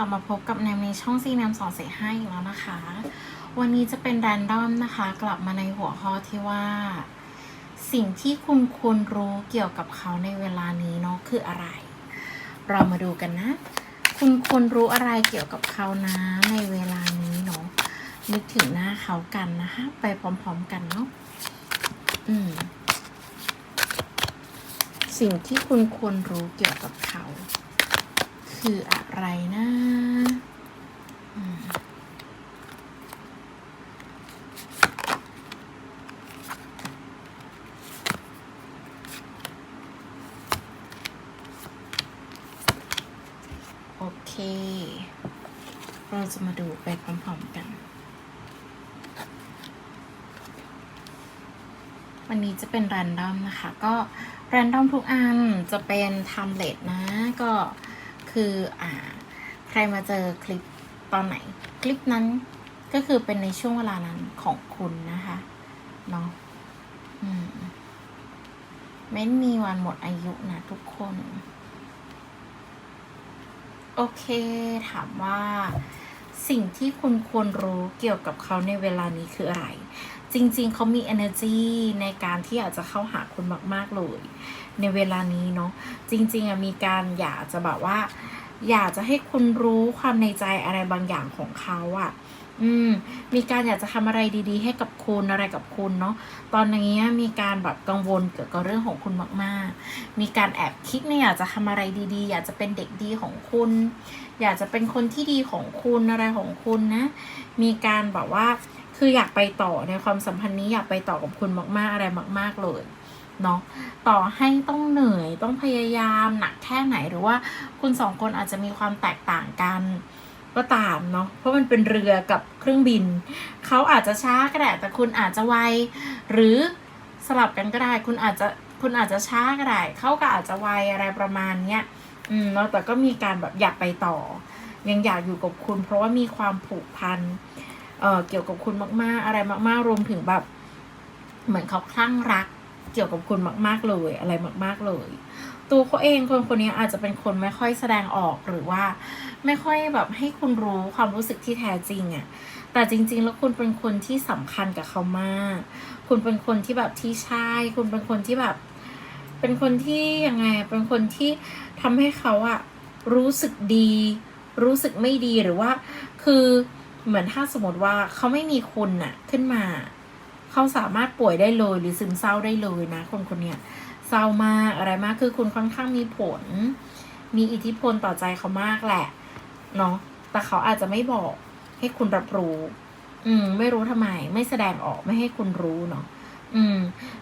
กลับมาพบกับแนมในช่องซีแนมสอนเสห้าอีกแล้วนะคะ วันนี้จะเป็นแรนดอมนะคะ กลับมาในหัวข้อที่ว่า สิ่งที่คุณควรรู้เกี่ยวกับเขาในเวลานี้เนาะคืออะไร เรามาดูกันนะ คุณควรรู้อะไรเกี่ยวกับเขานะในเวลานี้เนาะนึกถึงหน้าเขากันนะคะ ไปพร้อมๆกันเนาะอืมสิ่งที่คุณควรรู้เกี่ยวกับเขา คืออะไรนะโอเค เราจะมาดูไปพร้อมๆกัน วันนี้จะเป็นแรนดอมนะคะ ก็แรนดอมทุกอันจะเป็นไทม์เล t นะ ก็ คืออ่าใครมาเจอคลิปตอนไหน คลิปนั้นก็คือเป็นในช่วงเวลานั้นของคุณนะคะเนาะอืมไม่มีวันหมดอายุนะทุกคน โอเค ถามว่าสิ่งที่คุณควรรู้เกี่ยวกับเขาในเวลานี้คืออะไร จริง ๆ เขามี energy ในการที่อยากจะเข้าหาคุณมาก ๆ เลย ในเวลานี้เนาะจริงๆอะมีการอยากจะแบบว่า อยากจะให้คุณรู้ความในใจอะไรบางอย่างของเขาอะอืมมีการอยากจะทำอะไรดี ๆ ให้กับคุณอะไรกับคุณเนาะตอนนี้มีการแบบกังวลเกี่ยวกับเรื่องของคุณมากๆ มีการแอบคิดเนี่ยอยากจะทำอะไรดีๆ อยากจะเป็นเด็กดีของคุณ อยากจะเป็นคนที่ดีของคุณอะไรของคุณนะ มีการแบบว่าคืออยากไปต่อในความสัมพันธ์นี้อยากไปต่อกับคุณมากๆอะไรมาก ๆเลย เนาะต่อให้ต้องเหนื่อยต้องพยายามหนักแค่ไหนหรือว่าคุณสองคนอาจจะมีความแตกต่างกันก็ตามเนาะเพราะมันเป็นเรือกับเครื่องบิน เขาอาจจะช้าก็ได้แต่คุณอาจจะไวหรือสลับกันก็ได้ คุณอาจจะคุณอาจจะช้าก็ได้เขาก็อาจจะไวอะไรประมาณเนี้ยอืมเนาะแต่ก็มีการแบบอยากไปต่อ ยังอยากอยู่กับคุณ เพราะว่ามีความผูกพันเอ่อเกี่ยวกับคุณมากๆ อะไรมาก ๆ รวมถึงแบบ เหมือนเขาคลั่งรัก เกี่ยวกับคุณมาก ๆ เลยอะไรมาก ๆ เลย ตัวเขาเองคนคนนี้อาจจะเป็นคนไม่ค่อยแสดงออกหรือว่า ไม่ค่อยแบบให้คุณรู้ความรู้สึกที่แท้จริงอะ่ะแต่จริง ๆ แล้วคุณเป็นคนที่สำคัญกับเขามาก คุณเป็นคนที่แบบที่ใช่ คุณเป็นคนที่แบบ เป็นคนที่ยังไง เป็นคนที่ทำให้เขาอะรู้สึกดี รู้สึกไม่ดีหรือว่า คือเหมือนถ้าสมมติว่าเขาไม่มีคุณน่ะขึ้นมา เขาสามารถป่วยได้เลยหรือซึมเศร้าได้เลยนะ คนคนเนี้ยเศร้ามากอะไรมากคือคุณค่อนข้างมีผล มีอิทธิพลต่อใจเขามากแหละเนาะแต่เขาอาจจะไม่บอกให้คุณรับรู้ อืม ไม่รู้ทำไม ไม่แสดงออกไม่ให้คุณรู้เนาะอืม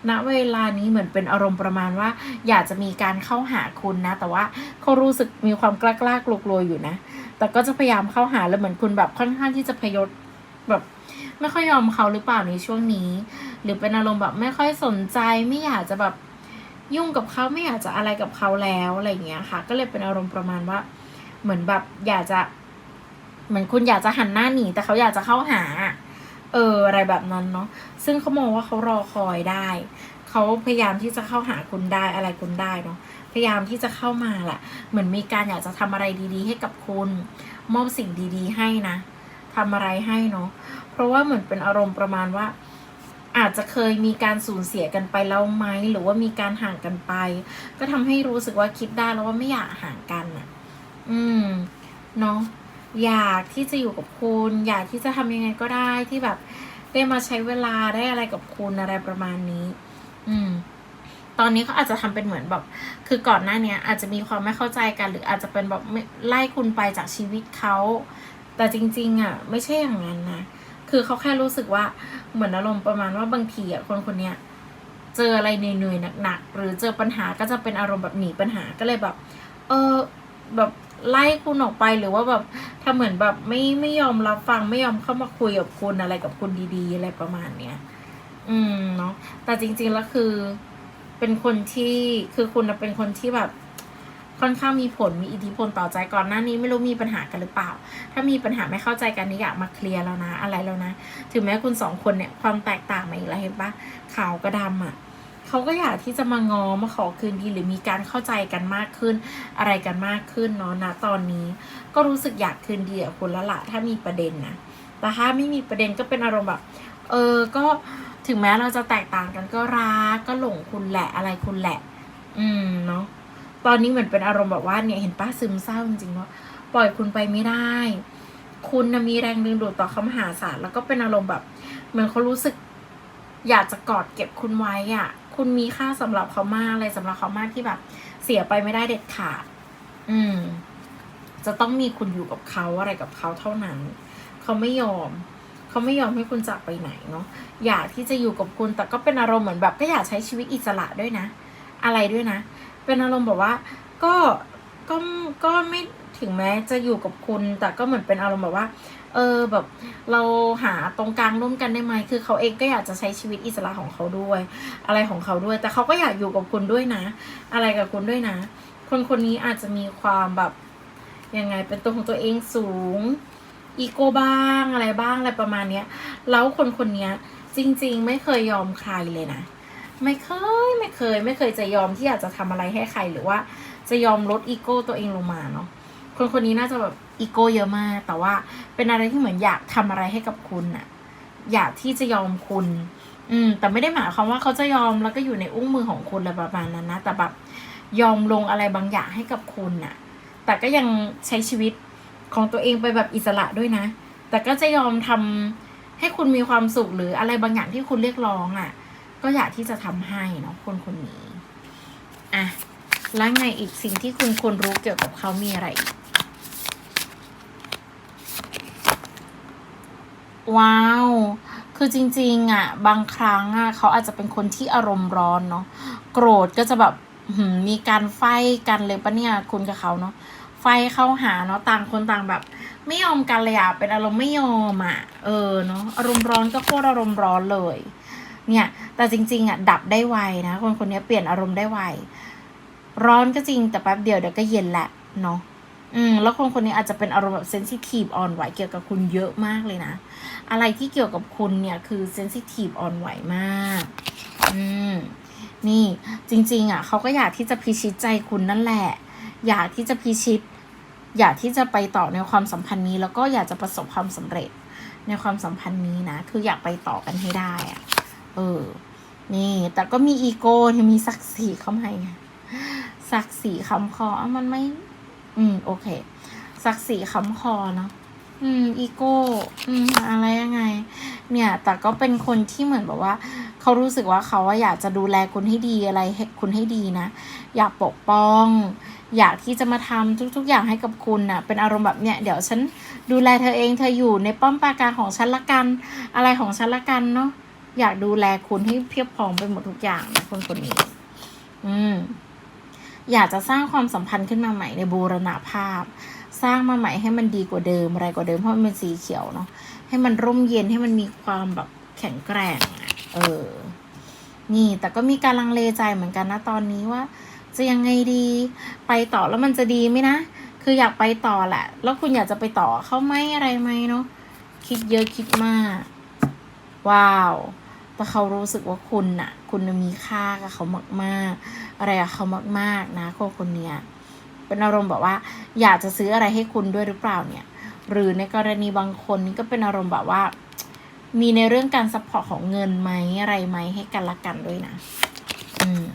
ณเวลานี้เหมือนเป็นอารมณ์ประมาณว่า อยากจะมีการเข้าหาคุณนะ แต่ว่าเขารู้สึกมีความกล้ากล้ากลัวกลัวอยู่นะ แต่ก็จะพยายามเข้าหาแล้วเหมือนคุณแบบค่อนข้างที่จะพยศแบบ ไม่ค่อยยอมเขาหรือเปล่าในช่วงนี้ หรือเป็นอารมณ์แบบไม่ค่อยสนใจไม่อยากจะแบบยุ่งกับเขาไม่อยากจะอะไรกับเขาแล้วอะไรอย่างเงี้ยค่ะ ก็เลยเป็นอารมณ์ประมาณว่า เหมือนแบบอยากจะเหมือนคุณอยากจะหันหน้าหนีแต่เขาอยากจะเข้าหา เอออะไรแบบนั้นเนาะซึ่งเขามองว่าเขารอคอยได้ เขาพยายามที่จะเข้าหาคุณได้อะไรคุณได้เนาะพยายามที่จะเข้ามาแหละเหมือนมีการอยากจะทำอะไรดีๆ ให้กับคุณ มอบสิ่งดีๆ ให้นะทำอะไรให้เนาะ เพราะว่าเหมือนเป็นอารมณ์ประมาณว่า อาจจะเคยมีการสูญเสียกันไปแล้วไหมหรือว่ามีการห่างกันไป ก็ทำให้รู้สึกว่าคิดได้แล้วว่าไม่อยากห่างกันอะ อืมเนาะอยากที่จะอยู่กับคุณ อยากที่จะทำยังไงก็ได้ที่แบบได้มาใช้เวลาได้อะไรกับคุณอะไรประมาณนี้ อืม ตอนนี้เขาอาจจะทำเป็นเหมือนแบบ คือก่อนหน้าเนี้ย อาจจะมีความไม่เข้าใจกัน หรืออาจจะเป็นแบบไม่ไล่คุณไปจากชีวิตเขา แต่จริง ๆ อะ ไม่ใช่อย่างนั้นนะ คือเขาแค่รู้สึกว่าเหมือนอารมณ์ประมาณว่าบางทีอะคนคนเนี้ยเจออะไรเหนื่อยๆหนักๆหรือเจอปัญหาก็จะเป็นอารมณ์แบบหนีปัญหาก็เลยแบบ เออแบบไล่คุณออกไปหรือว่าแบบถ้าเหมือนแบบไม่ไม่ยอมรับฟังไม่ยอมเข้ามาคุยกับคุณอะไรกับคุณดีๆ อะไรประมาณเนี้ยอืมเนาะแต่จริงๆแล้วคือเป็นคนที่คือคุณน่ะเป็นคนที่แบบ ค่อนข้างมีผลมีอิทธิพลต่อใจก่อนหน้านี้ไม่รู้มีปัญหากันหรือเปล่า ถ้ามีปัญหาไม่เข้าใจกันนี่อยากมาเคลียร์แล้วนะ อะไรแล้วนะ ถึงแม้คุณสองคนเนี่ยความแตกต่างมาอีกแล้วเห็นปะขาวกับดำอะ่ะเขาก็อยากที่จะมางอมาขอคืนดีหรือมีการเข้าใจกันมากขึ้น อะไรกันมากขึ้นเนาะนะตอนนี้ ก็รู้สึกอยากคืนดีกับคุณล้วละถ้ามีประเด็นนะแต่ถ้าไม่มีประเด็นก็เป็นอารมณ์แบบเออก็ถึงแม้เราจะแตกต่างกันก็รักก็หลงคุณแหละอะไรคุณแหละ อืมเนาะ ตอนนี้เหมือนเป็นอารมณ์แบบว่าเนี่ยเห็นป้าซึมเศร้าจริงๆว่าปล่อยคุณไปไม่ได้ คุณนะมีแรงดึงดูดต่อเขาหาศาลแล้วก็เป็นอารมณ์แบบ เหมือนเขารู้สึก อยากจะกอดเก็บคุณไว้อะคุณมีค่าสำหรับเขามากอะไรสำหรับเขามากที่แบบ เสียไปไม่ได้เด็ดขาด อืม จะต้องมีคุณอยู่กับเขาอะไรกับเขาเท่านั้น เขาไม่ยอมเขาไม่ยอมให้คุณจากไปไหนเนาะอยากที่จะอยู่กับคุณแต่ก็เป็นอารมณ์เหมือนแบบก็อยากใช้ชีวิตอิสระด้วยนะ อะไรด้วยนะ เป็นอารมณ์แบบว่า ก็ก็ก็ไม่ถึงแม้จะอยู่กับคุณ แต่ก็เหมือนเป็นอารมณ์แบบว่า เออแบบเราหาตรงกลางร่วมกันได้ไหมคือเขาเองก็อยากจะใช้ชีวิตอิสระของเขาด้วย อะไรของเขาด้วย แต่เขาก็อยากอยู่กับคุณด้วยนะ อะไรกับคุณด้วยนะ คนคนนี้อาจจะมีความแบบยังไงเป็นตัวของตัวเองสูงอีโก้บ้างอะไรบ้างอะไรประมาณเนี้ยแล้วคนคนนี้จริง ๆ ไม่เคยยอมใครเลยนะ ไม่เคยไม่เคย ไม่เคยจะยอมที่อยากจะทำอะไรให้ใครหรือว่าจะยอมลดอีโก้ตัวเองลงมาเนาะคนคนนี้น่าจะแบบอีโก้เยอะมาก แต่ว่าเป็นอะไรที่เหมือนอยากทำอะไรให้กับคุณน่ะอยากที่จะยอมคุณ อืม แต่ไม่ได้หมายความว่าเขาจะยอมแล้วก็อยู่ในอุ้งมือของคุณอะไรประมาณนั้นนะ แต่แบบยอมลงอะไรบางอย่างให้กับคุณน่ะแต่ก็ยังใช้ชีวิตของตัวเองไปแบบอิสระด้วยนะ แต่ก็จะยอมทำให้คุณมีความสุขหรืออะไรบางอย่างที่คุณเรียกร้องอะ ก็อยากที่จะทำให้เนาะคนคนนี้อะแล้วไงอีกสิ่งที่คุณควรรู้เกี่ยวกับเขามีอะไรอีกว้าว คือจริง ๆอะ บางครั้งอะเขาอาจจะเป็นคนที่อารมณ์ร้อนเนาะ โกรธก็จะแบบมมีการไฟกันเลยปะเนี่ยคุณกับเขาเนาะ ไฟเข้าหาเนาะต่างคนต่างแบบ ไม่ยอมกันเลยอะ เป็นอารมณ์ไม่ยอมอะ เออเนาะ อารมณ์ร้อนก็โคตรอารมณ์ร้อนเลย เนี่ยแต่จริงๆอะดับได้ไวนะคนคนนี้เปลี่ยนอารมณ์ได้ไวร้อนก็จริงแต่แป๊บเดียวเดี๋ยวก็เย็นแหละเนาะอืมแล้วคนคนนี้อาจจะเป็นอารมณ์แบบเซนซิทีฟอ่อนไหวเกี่ยวกับคุณเยอะมากเลยนะ อะไรที่เกี่ยวกับคุณเนี่ยคือเซนซิทีฟอ่อนไหวมาก อืมนี่จริง ๆ อะเขาก็อยากที่จะพิชิตใจคุณนั่นแหละ อยากที่จะพิชิต อยากที่จะไปต่อในความสัมพันธ์นี้ แล้วก็อยากจะประสบความสำเร็จในความสัมพันธ์นี้นะ คืออยากไปต่อกันให้ได้อะ เออ นี่ แต่ก็มีอีโก้ที่มีศักดิ์ศรีเข้ามาไงศักดิ์ศรีคำคออะมันไม่ อืม โอเคศักดิ์ศรีคำคอเนาะอืม อีโก้ อืม อะไรยังไง เนี่ย แต่ก็เป็นคนที่เหมือนแบบว่า เขารู้สึกว่าเขาอะอยากจะดูแลคุณให้ดีอะไรคุณให้ดีนะ อยากปกป้อง อยากที่จะมาทำทุก ๆ อย่างให้กับคุณน่ะ เป็นอารมณ์แบบเนี่ย เดี๋ยวฉันดูแลเธอเอง เธออยู่ในป้อมปราการของฉันละกัน อะไรของฉันละกันเนาะ อยากดูแลคุณให้เพียบพร้อมไปหมดทุกอย่างนะคนคนนี้ อืม อยากจะสร้างความสัมพันธ์ขึ้นมาใหม่ในบูรณาภาพ สร้างมาใหม่ให้มันดีกว่าเดิมอะไรกว่าเดิมเพราะมันเป็นสีเขียวเนาะให้มันร่มเย็นให้มันมีความแบบแข็งแกร่งเออ นี่แต่ก็มีการลังเลใจเหมือนกันนะตอนนี้ว่า จะยังไงดี ไปต่อแล้วมันจะดีไหมนะคืออยากไปต่อแหละ แล้วคุณอยากจะไปต่อเขาไหมอะไรไหมเนาะคิดเยอะคิดมาก ว้าว แต่เขารู้สึกว่าคุณน่ะ คุณมีค่ากับเขามากๆ อะไรกับเขามาก ๆ นะคนคนเนี้ยเป็นอารมณ์แบบว่า อยากจะซื้ออะไรให้คุณด้วยหรือเปล่าเนี่ย หรือในกรณีบางคนนี่ก็เป็นอารมณ์แบบว่า มีในเรื่องการซัพพอร์ตของเงินไหมอะไรไหมให้กันละกันด้วยนะ อืม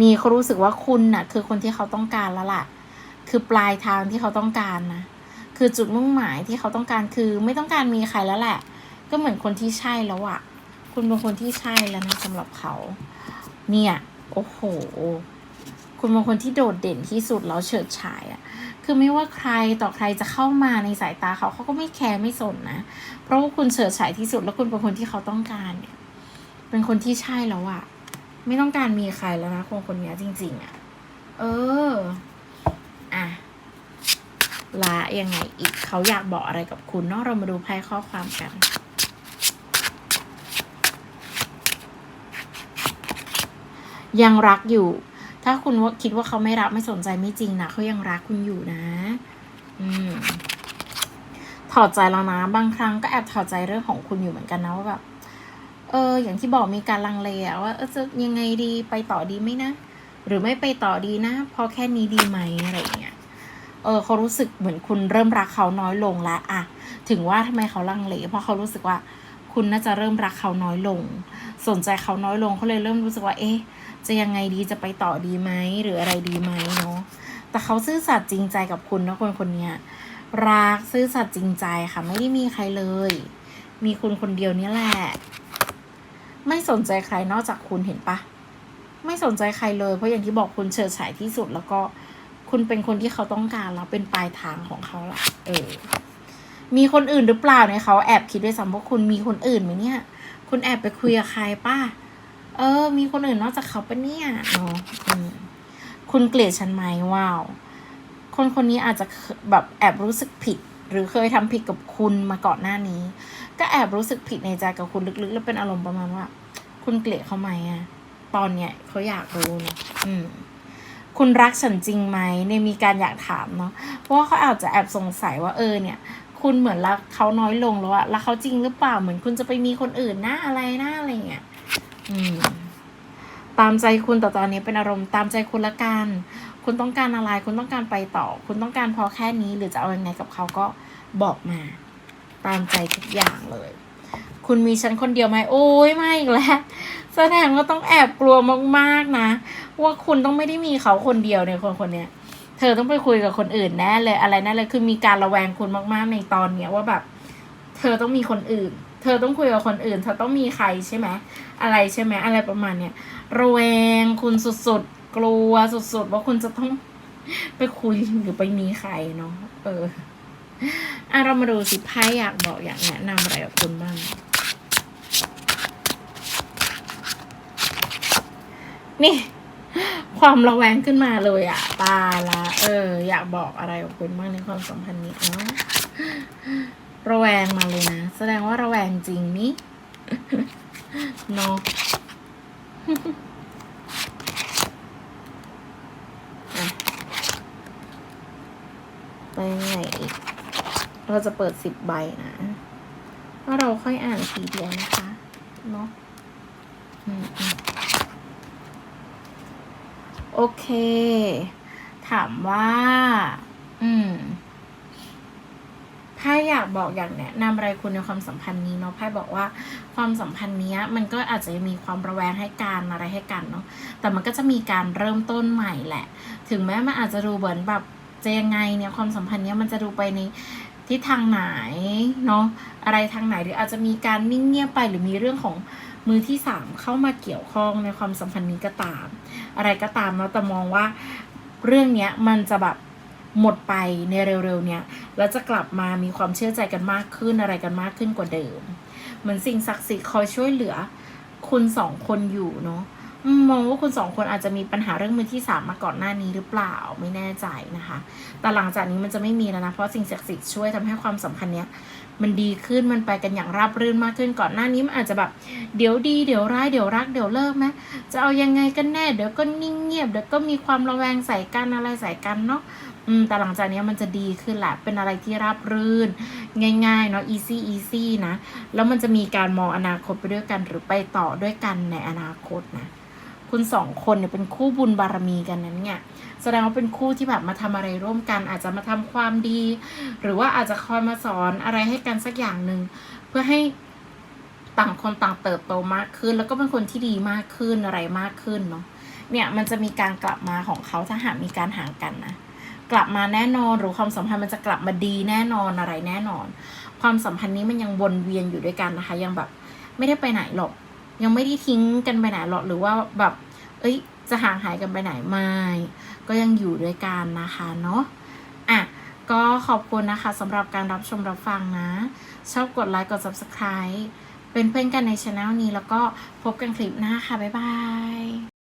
มีเขารู้สึกว่าคุณน่ะ คือคนที่เขาต้องการแล้วล่ะ คือปลายทางที่เขาต้องการนะคือจุดมุ่งหมายที่เขาต้องการคือ ไม่ต้องการมีใครแล้วแหละ ก็เหมือนคนที่ใช่แล้วอะ คุณเป็นคนที่ใช่แล้วนะสำหรับเขา เนี่ย โอ้โห คุณเป็นคนที่โดดเด่นที่สุดแล้วเฉิดฉายอะคือไม่ว่าใครต่อใครจะเข้ามาในสายตาเขาเขาก็ไม่แคร์ไม่สนนะ เพราะว่าคุณเฉิดฉายที่สุดแล้วคุณเป็นคนที่เขาต้องการเนี่ย เป็นคนที่ใช่แล้วอะไม่ต้องการมีใครแล้วนะคนคนนี้จริง ๆอะเออ อะละยังไงอีกเขาอยากบอกอะไรกับคุณเนาะเรามาดูไพ่ข้อความกัน ยังรักอยู่ ถ้าคุณว่าคิดว่าเขาไม่รักไม่สนใจไม่จริงนะเขายังรักคุณอยู่นะ อืมถอดใจแล้วนะบางครั้งก็แอบถอดใจเรื่องของคุณอยู่เหมือนกันนะว่าแบบเออ อย่างที่บอกมีการลังเลอะว่าเออจะยังไงดีไปต่อดีไหมนะ หรือไม่ไปต่อดีนะพอแค่นี้ดีไหมอะไรเงี้ยเออเขารู้สึกเหมือนคุณเริ่มรักเขาน้อยลงแล้วอะถึงว่าทำไมเขาลังเล เพราะเขารู้สึกว่าคุณน่าจะเริ่มรักเขาน้อยลง สนใจเขาน้อยลงเขาเลยเริ่มรู้สึกว่า เอ๊ะ จะยังไงดีจะไปต่อดีไหมหรืออะไรดีไหมเนาะแต่เขาซื่อสัตย์จริงใจกับคุณนะคนคนนี้รักซื่อสัตย์จริงใจค่ะ ไม่ได้มีใครเลย มีคุณคนเดียวนี่แหละ ไม่สนใจใครนอกจากคุณเห็นปะไม่สนใจใครเลย เพราะอย่างที่บอกคุณเฉิดฉายที่สุดแล้วก็คุณเป็นคนที่เขาต้องการแล้วเป็นปลายทางของเขาละเออ มีคนอื่นหรือเปล่าเนี่ยเขาแอบคิดด้วยซ้ำว่าคุณมีคนอื่นไหมเนี่ย คุณแอบไปคุยกับใครป้า เออ มีคนอื่นนอกจากเขาปะเนี่ยเนาะอืมคุณเกลียดฉันไหมว้าว คนคนนี้อาจจะแบบแอบรู้สึกผิด หรือเคยทำผิดกับคุณมาก่อนหน้านี้ ก็แอบรู้สึกผิดในใจกับคุณลึกๆ แล้วเป็นอารมณ์ประมาณว่า คุณเกลียดเขาไหมอะตอนเนี้ยเขาอยากรู้นอะอืมคุณรักฉันจริงไหมเนี่ยมีการอยากถามเนาะเพราะว่าเขาอาจจะแอบสงสัยว่าเออเนี่ย คุณเหมือนรักเขาน้อยลงแล้วอะรักเขาจริงหรือเปล่าเหมือนคุณจะไปมีคนอื่นหน้าอะไรหน้าอะไรเงี้ยอืม ตามใจคุณแต่ตอนนี้เป็นอารมณ์ตามใจคุณละกัน คุณต้องการอะไร คุณต้องการไปต่อ คุณต้องการพอแค่นี้ หรือจะเอายังไงกับเขาก็บอกมา ตามใจทุกอย่างเลย คุณมีฉันคนเดียวไหมโอ้ยไม่อีกแล้ว แสดงว่าต้องแอบกลัวมากๆนะ ว่าคุณต้องไม่ได้มีเขาคนเดียวในคนคนเนี้ยเธอต้องไปคุยกับคนอื่นแน่เลยอะไรแน่เลยคือมีการระแวงคุณมากๆในตอนเนี้ยว่าแบบ เธอต้องมีคนอื่น เธอต้องคุยกับคนอื่น เธอต้องมีใครใช่ไหม อะไรใช่ไหมอะไรประมาณเนี้ยระแวงคุณสุดๆ กลัวสุดๆ ว่าคุณจะต้องไปคุยหรือไปมีใครเนาะเอออะเรามาดูสิไพ่อยากบอกอยากแนะนำอะไรกับคุณบ้างนี่ ความระแวงขึ้นมาเลยอะตาละ เออ อยากบอกอะไรกับคุณบ้างในความสัมพันธ์นี้เนาะระแวงมาเลยนะ แสดงว่าระแวงจริงนี่ เนาะไปไหนอีก เราจะเปิดสิบใบนะแล้วเราค่อยอ่านทีเดียวนะคะ เนาะโอเค ถามว่า อืม ไพ่อยากบอกอยากแนะนำอะไรคุณในความสัมพันธ์นี้เนาะไพ่บอกว่าความสัมพันธ์เนี้ยมันก็อาจจะมีความระแวงให้การอะไรให้กันเนาะแต่มันก็จะมีการเริ่มต้นใหม่แหละ ถึงแม้มันอาจจะดูเหมือนแบบจะยังไงเนี่ยความสัมพันธ์นี้มันจะดูไปในทิศทางไหนเนาะอะไรทางไหนหรืออาจจะมีการนิ่งเงียบไปหรือมีเรื่องของมือที่สามเข้ามาเกี่ยวข้องในความสัมพันธ์นี้ก็ตาม อะไรก็ตามแล้วแต่มองว่าเรื่องเนี้ยมันจะแบบ หมดไปในเร็วๆเนี้ยแล้วจะกลับมามีความเชื่อใจกันมากขึ้นอะไรกันมากขึ้นกว่าเดิม เหมือนสิ่งศักดิ์สิทธิ์คอยช่วยเหลือ คุณสองคนอยู่เนาะมองว่าคุณสองคนอาจจะมีปัญหาเรื่องมือที่สามมาก่อนหน้านี้หรือเปล่าไม่แน่ใจนะคะ แต่หลังจากนี้มันจะไม่มีแล้วนะเพราะสิ่งศักดิ์สิทธิ์ช่วยทำให้ความสัมพันธ์เนี้ยมันดีขึ้นมันไปกันอย่างราบรื่นมากขึ้นก่อนหน้านี้มันอาจจะแบบเดี๋ยวดีเดี๋ยวร้ายเดี๋ยวรักเดี๋ยวเลิกไหมจะเอายังไงกันแน่ เดี๋ยวก็นิ่งเงียบเดี๋ยวก็มีความระแวงใส่กันอะไรใส่กันเนาะ อืมแต่หลังจากนี้มันจะดีขึ้นแหละ เป็นอะไรที่ราบรื่น ง่ายๆ เนาะ easy easy นะ แล้วมันจะมีการมองอนาคตไปด้วยกัน หรือไปต่อด้วยกันในอนาคตนะ คุณสองคนเนี่ยเป็นคู่บุญบารมีกันนั้นเนี่ยแสดงว่าเป็นคู่ที่แบบมาทำอะไรร่วมกัน อาจจะมาทำความดี หรือว่าอาจจะคอยมาสอนอะไรให้กันสักอย่างหนึ่งเพื่อให้ต่างคนต่างเติบโตมากขึ้น แล้วก็เป็นคนที่ดีมากขึ้นอะไรมากขึ้นเนาะเนี่ยมันจะมีการกลับมาของเขาถ้าหากมีการห่างกันนะ กลับมาแน่นอน หรือความสัมพันธ์มันจะกลับมาดีแน่นอนอะไรแน่นอน ความสัมพันธ์นี้มันยังวนเวียนอยู่ด้วยกันนะคะ ยังแบบไม่ได้ไปไหนหรอก ยังไม่ได้ทิ้งกันไปไหนหรอกหรือว่าแบบ เอ้ย จะห่างหายกันไปไหนไม่ก็ยังอยู่ด้วยกันนะคะเนาะอะก็ขอบคุณนะคะสำหรับการรับชมรับฟังนะ ชอบกดไลค์กด subscribe เป็นเพื่อนกันในช anel นี้แล้วก็พบกันคลิปหน้าค่ะ บ๊ายบาย